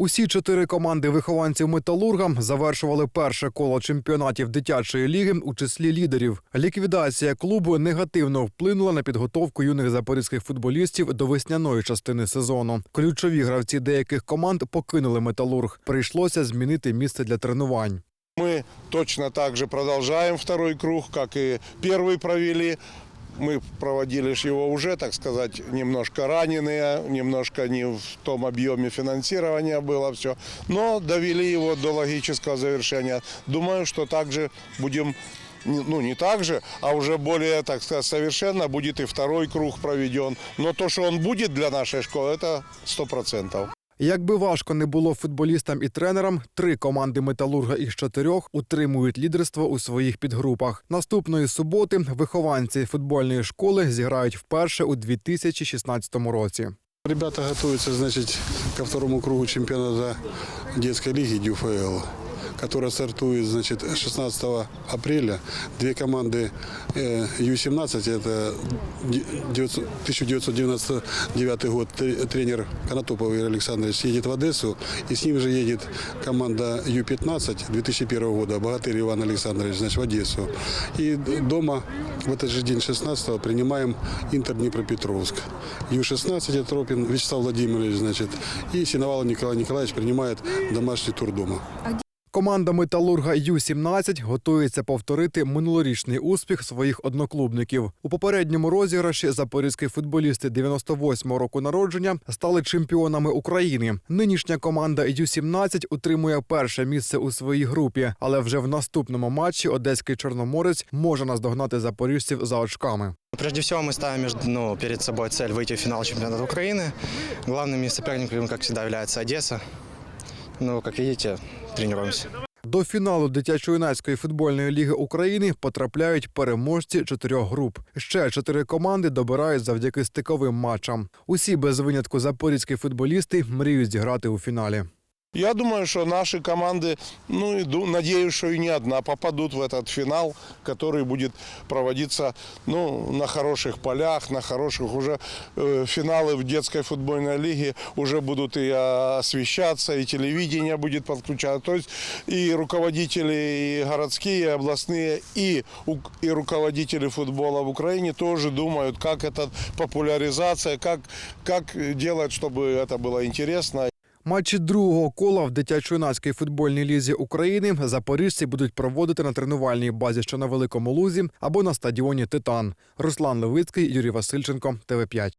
Усі чотири команди вихованців металурга завершували перше коло чемпіонатів дитячої ліги у числі лідерів. Ліквідація клубу негативно вплинула на підготовку юних запорізьких футболістів до весняної частини сезону. Ключові гравці деяких команд покинули металург. Прийшлося змінити місце для тренувань. Мы точно так же продолжаем второй круг, как и первый провели Мы проводили ж его уже, так сказать, немножко раненые, немножко не в том объеме финансирования было все, но довели его до логического завершения. Думаю, что также будем не- ну не так же, а уже более, так сказать, совершенно будет и второй круг проведен. Но то, что он будет для нашей школы, это сто процентов. Якби важко не було футболістам і тренерам, три команди металурга із чотирьох утримують лідерство у своїх підгрупах. Наступної суботи вихованці футбольної школи зіграють вперше у 2016 році. Ребята готуються, значить, ко второму кругу чемпіоната детской ліги ДЮФЛ, которая стартует, значит, 16 апреля. Две команды э, Ю-17, это ди- 900 1999 год, Тре- тренер Конотопов Игорь Александрович едет в Одессу, и с ним же едет команда Ю-15 2001 года, Богатырь Иван Александрович, значит, в Одессу. И дома в этот же день 16 принимаем Интер Днепропетровск. Ю-16 это Тропин Вячеслав Владимирович, значит, и Синовалов Николай Николаевич принимает домашний тур дома. Команда металурга Ю-17 готується повторити минулорічний успіх своїх одноклубників. У попередньому розіграші запорізькі футболісти 98-го року народження стали чемпіонами України. Нинішня команда Ю-17 утримує перше місце у своїй групі, але вже в наступному матчі одеський чорноморець може наздогнати запоріжців за очками. Прежде всего мы ставим между- ну, перед собой цель выйти в финал чемпионата Украины. Главными соперниками, как всегда, является Одесса. Ну, як видите, тренуємося. До фіналу дитячо-юнацької футбольної ліги України потрапляють переможці чотирьох груп. Ще чотири команди добирають завдяки стиковим матчам. Усі без винятку запорізькі футболісти мріють зіграти у фіналі. Я думаю, что наши команды, ну и надеюсь, что и не одна, попадут в этот финал, который будет проводиться ну, на хороших полях, на хороших уже э, финалы в детской футбольной лиге уже будут и освещаться, и телевидение будет подключаться. То есть и руководители и городские, и областные, и, и руководители футбола в Украине тоже думают, как это популяризация, как, как делать, чтобы это было интересно. Матчі другого кола в дитячо-юнацькій футбольній лізі України запоріжці будуть проводити на тренувальній базі, що на великому лузі, або на стадіоні Титан. Руслан Левицький, Юрій Васильченко, ТВ 5